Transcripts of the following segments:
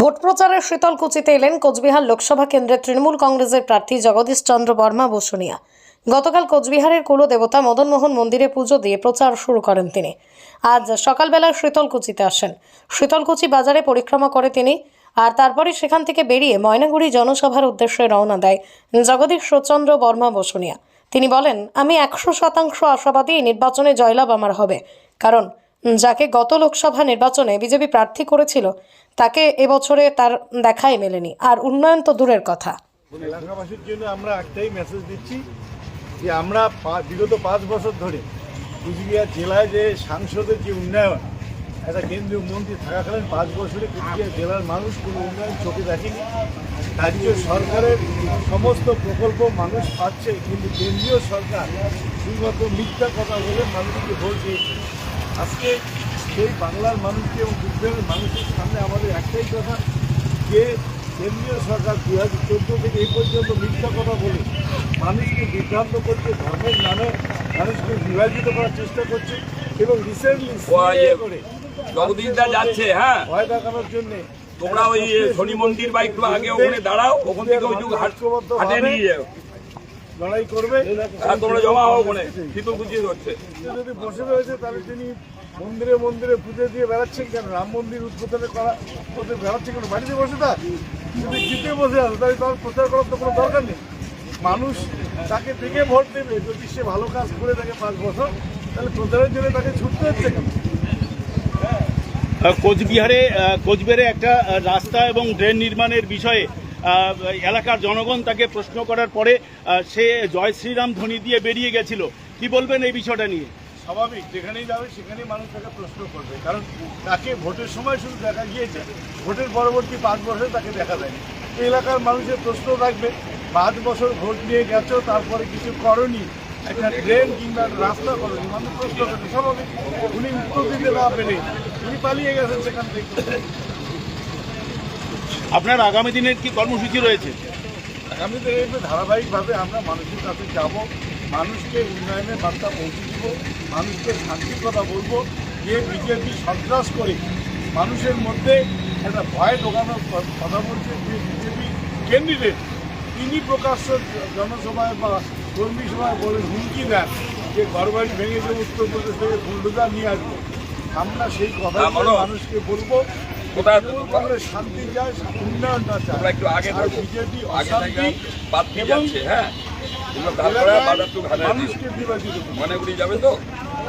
Vote প্রচারের শীতলকুচিতে এলেন কোচবিহার লোকসভা কেন্দ্রের তৃণমূল কংগ্রেসের প্রার্থী জগদীশ চন্দ্র বর্মা বসুনিয়া। গতকাল কোচবিহারের কুলদেবতা মদনমোহন মন্দিরে পুজো দিয়ে প্রচার শুরু করেন তিনি। আজ সকালবেলায় শীতলকুচিতে আসেন। শীতলকুচি বাজারে পরিক্রমা করে তিনি আর তারপরে সেখান থেকে বেরিয়ে ময়নাগুড়ি জনসভার উদ্দেশ্যে রওনা দেয় জগদীশ চন্দ্র বর্মা বসুনিয়া। তিনি বলেন, আমি একশো শতাংশ আশাবাদী নির্বাচনে জয়লাভ আমার হবে। কারণ যাকে গত লোকসভা নির্বাচনে বিজেপি প্রার্থী করেছিল, তাকে এবছরে তার দেখাই মেলেনি। আর উন্নয়ন তো দূরের কথা। এলাকাবাসীর জন্য আমরা একটাই মেসেজ দিচ্ছি যে আমরা বিগত পাঁচ বছর ধরে কুচবিহার জেলায় যে সাংসদের যে উন্নয়ন, একটা কেন্দ্রীয় মন্ত্রী থাকাকালীন পাঁচ বছরে কুচবিহার জেলার মানুষ কোনো উন্নয়ন চোখে দেখেনি। রাজ্য সরকারের সমস্ত প্রকল্প মানুষ পাচ্ছে, কিন্তু কেন্দ্রীয় সরকার শুধুমাত্র মিথ্যা কথা বলে মানুষকে ভোট দিয়েছে। আজকে সেই বাংলার মানুষকে এবং কুচবিহারের মানুষের সামনে আমাদের একটাই কথা যে কেন্দ্রীয় সরকার দু হাজার চোদ্দ থেকে এই পর্যন্ত মিথ্যা কথা বলে মানুষকে বিভ্রান্ত করছে ধর্মের নামে মানুষকে বিভাজিত করার চেষ্টা করছে এবং রিসেন্টলি ইয়ে- করে জগদীশদা যাচ্ছে হ্যাঁ। ভয় দেখানোর জন্য তোমরা ওই শনি মন্দির বা একটু আগে ওখানে দাঁড়াও ওখান থেকে ওই হাটে নিয়ে যাও। লড়াই করবে। হ্যাঁ তোমরা জমা হও ওখানে। শীতল কুচি হচ্ছে যদি বসে রয়েছে তাহলে তিনি মন্দিরে মন্দিরে পুজো দিয়ে বেড়াচ্ছেন কেন? রাম মন্দির উদ্বোধনে করা করতে বেড়াচ্ছেন কেন? বাড়িতে বসে থাক যদি জিতে বসে আছে তাহলে তার প্রচার করার তো কোনো দরকার নেই। মানুষ তাকে দেখে ভোট দেবে। যদি সে ভালো কাজ করে থাকে পাঁচ বছর তাহলে প্রচারের জন্য তাকে ছুটতে হচ্ছে কেন? আহ, কোচবিহারে কোচবিহারে একটা রাস্তা এবং ড্রেন নির্মাণের বিষয়ে এলাকার জনগণ তাকে প্রশ্ন করার পরে সে জয় শ্রীরাম ধ্বনি দিয়ে বেরিয়ে গেছিল। কি বলবেন এই বিষয়টা নিয়ে? স্বাভাবিক, যেখানেই যাবে সেখানেই মানুষ তাকে প্রশ্ন করবে। কারণ তাকে ভোটের সময় শুধু দেখা গিয়েছে, ভোটের পরবর্তী পাঁচ বছরে তাকে দেখা যায়নি। এলাকার মানুষের প্রশ্ন থাকবে, পাঁচ বছর ভোট নিয়ে গেছো, তারপরে কিছু করনি, একটা ড্রেন কিংবা রাস্তা করনি, মানুষ প্রশ্ন করবে স্বাভাবিক, উনি উত্তর দিতে না পেরে উনি পালিয়ে গেছেন সেখান থেকে। আপনার আগামী দিনের কি কর্মসূচি রয়েছে? আগামী দিনে একটু ধারাবাহিকভাবে আমরা মানুষের কাছে যাব মানুষকে উন্নয়নের বার্তা পৌঁছে দিব মানুষকে শান্তির কথা বলব যে বিজেপি সন্ত্রাস করে মানুষের মধ্যে একটা ভয় ঢোকানোর কথা বলছে যে বিজেপি ক্যান্ডিডেট তিনি প্রকাশ্য জনসভায় বা কর্মী সভায় বলে হুমকি দেন যে ঘরবাড়ি ভেঙে যে উত্তরপ্রদেশ থেকে বুলডোজার নিয়ে আসব। আমরা সেই কথা মানুষকে বলব কোথায়? শান্তি চায় উন্নয়নটা চায় তোমরা একটু আগে বিজেপি আগে বাদ দিয়ে যাচ্ছে হ্যাঁ। তোমরা তারপরে বাজার তো ঘাটে মানুষকে বিভাজিত মনে করি যাবে তো?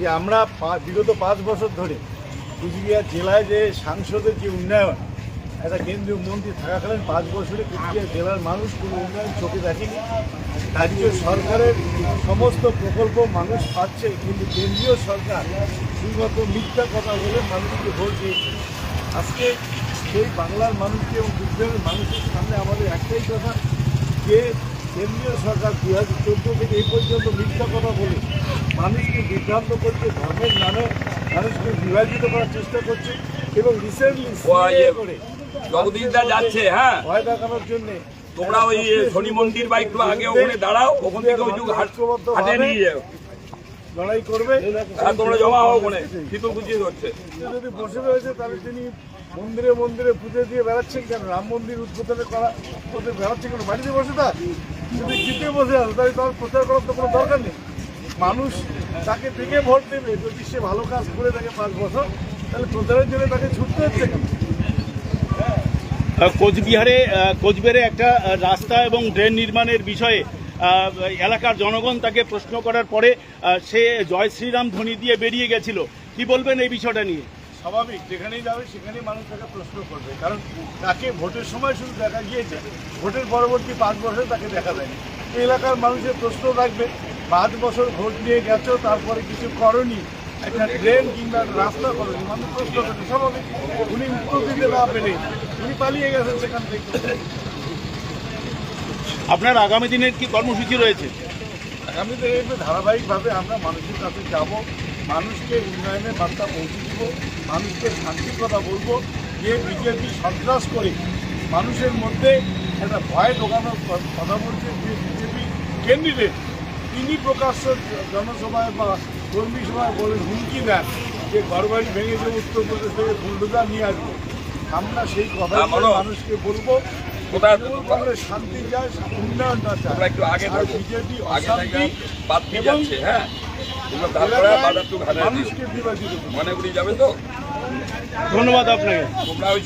যে আমরা বিগত পাঁচ বছর ধরে কুচবিহার জেলায় যে সাংসদের যে উন্নয়ন, একটা কেন্দ্রীয় মন্ত্রী থাকাকালীন পাঁচ বছরে কুচবিহার জেলার মানুষ কোনো উন্নয়ন চোখে দেখেনি। রাজ্য সরকারের সমস্ত প্রকল্প মানুষ পাচ্ছে, কিন্তু কেন্দ্রীয় সরকার শুধুমাত্র মিথ্যা কথা বলে মানুষকে ভোট দিয়েছে। আজকে সেই বাংলার মানুষকে এবং কুচবিহারের মানুষের সামনে আমাদের একটাই কথা, যে কেন্দ্রীয় সরকার দু হাজার চোদ্দ থেকে এই পর্যন্ত মিথ্যা কথা বলে মানুষকে বিভ্রান্ত করছে ধর্মের নামে মানুষকে বিভাজিত করার চেষ্টা করছে এবং রিসেন্টলি করে জগদীশদা যাচ্ছে হ্যাঁ। ভয় দেখানোর জন্য তোমরা ওই শনি মন্দির বা একটু আগে ওখানে দাঁড়াও ওখান থেকে ওই যুগ হাটে নিয়ে যাও। লড়াই করবে। হ্যাঁ তোমরা জমা হও ওখানে শীতল কুচি হচ্ছে। যদি বসে রয়েছে তাহলে তিনি মন্দিরে মন্দিরে পুজো দিয়ে বেড়াচ্ছেন কেন? রাম মন্দির উদ্বোধনে করা করতে বেড়াচ্ছেন কেন? বাড়িতে বসে থাক। যদি জিতে বসে আছে তাহলে তার প্রচার করার তো কোনো দরকার নেই। মানুষ তাকে দেখে ভোট দেবে। যদি সে ভালো কাজ করে থাকে পাঁচ বছর তাহলে প্রচারের জন্য তাকে ছুটতে হচ্ছে কেন? কোচবিহারে কোচবিহারে একটা রাস্তা এবং ড্রেন নির্মাণের বিষয়ে এলাকার জনগণ তাকে প্রশ্ন করার পরে সে জয় শ্রীরাম ধ্বনি দিয়ে বেরিয়ে গেছিল। কি বলবেন এই বিষয়টা নিয়ে? স্বাভাবিক যেখানেই যাবে সেখানেই মানুষ তাকে প্রশ্ন করবে। কারণ তাকে ভোটের সময় শুধু দেখা গিয়েছে ভোটের পরবর্তী পাঁচ বছরে তাকে দেখা যায়নি। এলাকার মানুষের প্রশ্ন থাকবে পাঁচ বছর ভোট নিয়ে গেছো তারপরে কিছু করনি। একটা ড্রেন কিংবা রাস্তা করনি। মানুষ প্রশ্ন করবে স্বাভাবিক উনি উত্তর দিতে না পেরে উনি পালিয়ে গেছেন সেখান থেকে। আপনার আগামী দিনের কি কর্মসূচি রয়েছে? আগামী দিনে ধারাবাহিকভাবে আমরা মানুষের কাছে যাব মানুষকে উন্নয়নের বার্তা পৌঁছে দিব মানুষকে শান্তির কথা বলব যে বিজেপি সন্ত্রাস করে মানুষের মধ্যে একটা ভয় ঢোকানোর কথা বলছে যে বিজেপি ক্যান্ডিডেট তিনি প্রকাশ্য জনসভায় বা কর্মী সভায় বলে হুমকি দেন যে ঘরবাড়ি ভেঙে যে উত্তরপ্রদেশ থেকে বুলডোজার নিয়ে আসব। আমরা সেই কথা মানুষকে বলব শান্তি চায় উন্নয়নটা চায়। বিজেপি অশান্তি এবং হ্যাঁ। মানুষকে বিভাজিত। মনে করি যাবে তো? ধন্যবাদ আপনাকে। তোমরা ওই